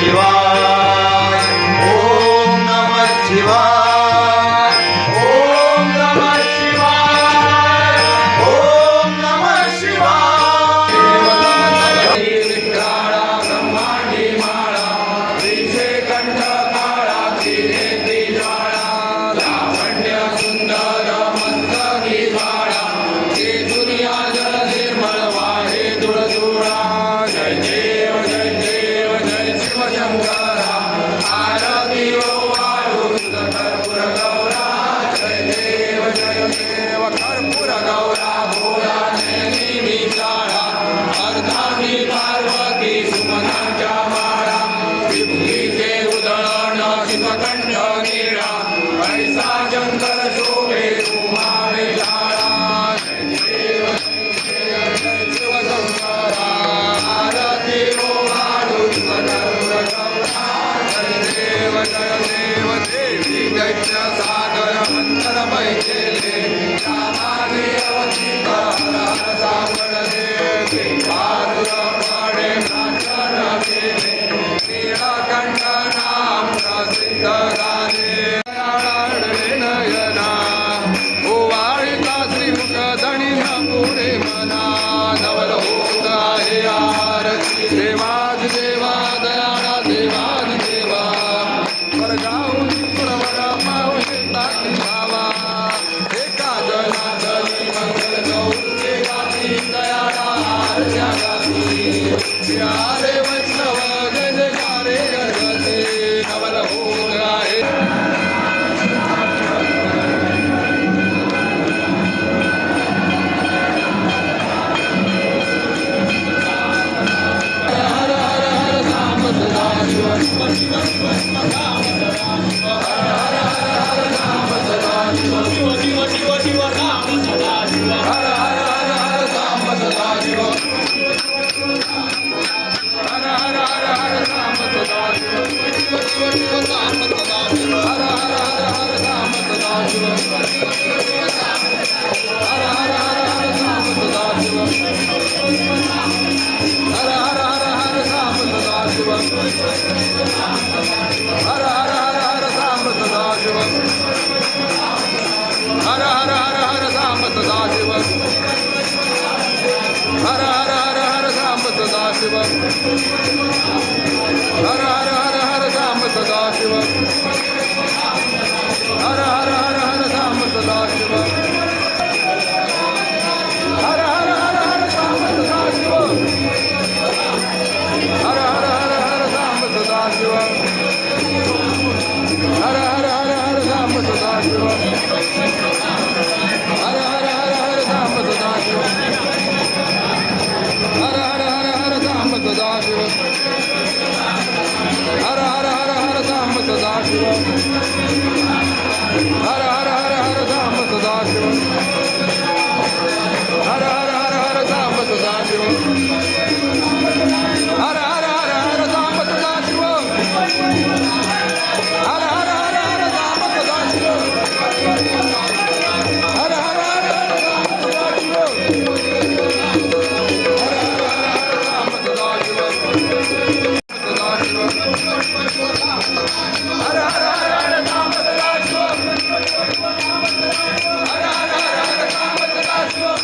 Shiva amores. ああ。हर हर हर हर राम सदा शिव हर हर हर हर राम सदा शिव हर हर हर हर राम सदा शिव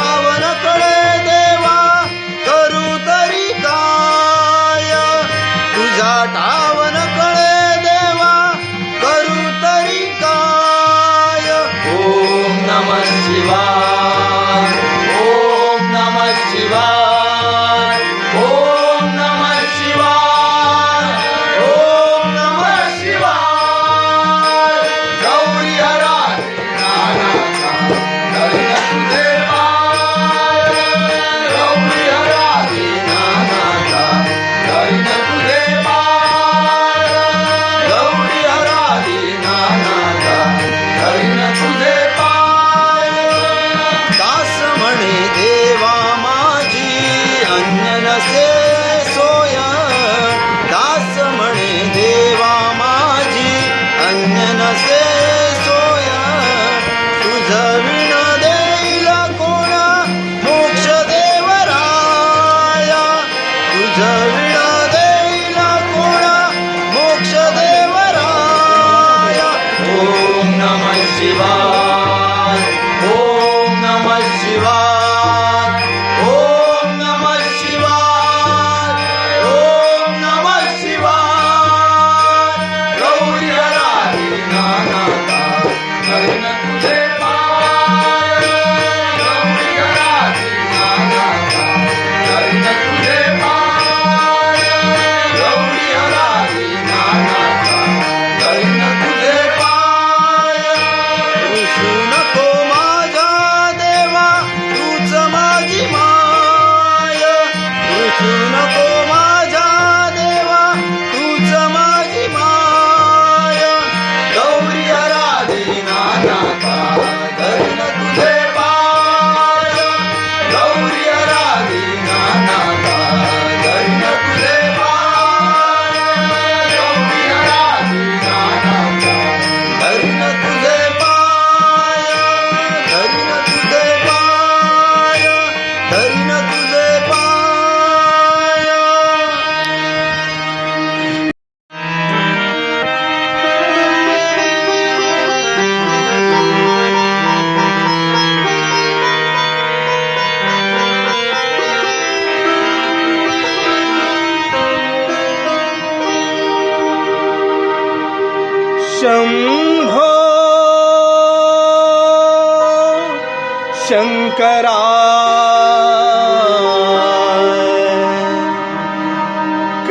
power. Victory.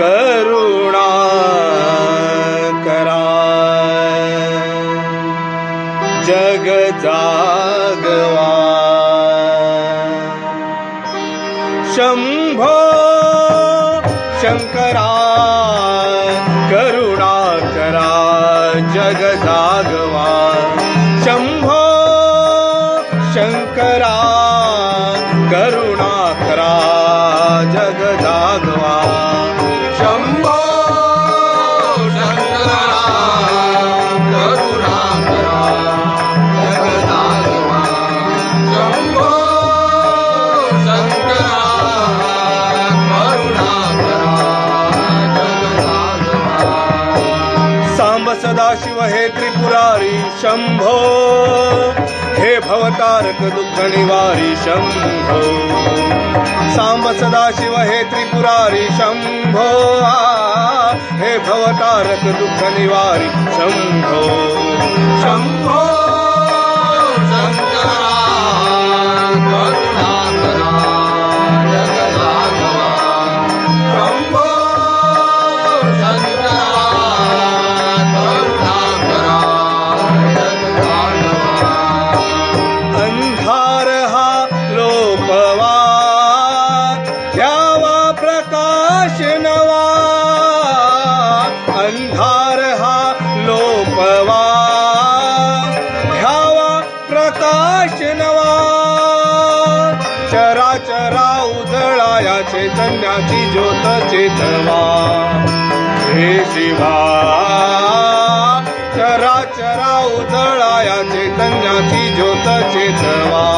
करुणा करा जग जागवा शंभो। हे भवतारक दुःख निवारी शंभो। सांब सदाशिव हे त्रिपुरारी शंभो। हे भवतारक दुःख निवारी शंभो। शंभो। हे शिवा चरा चराचरा उजळाया चैतन्याची ज्योत चेतवा.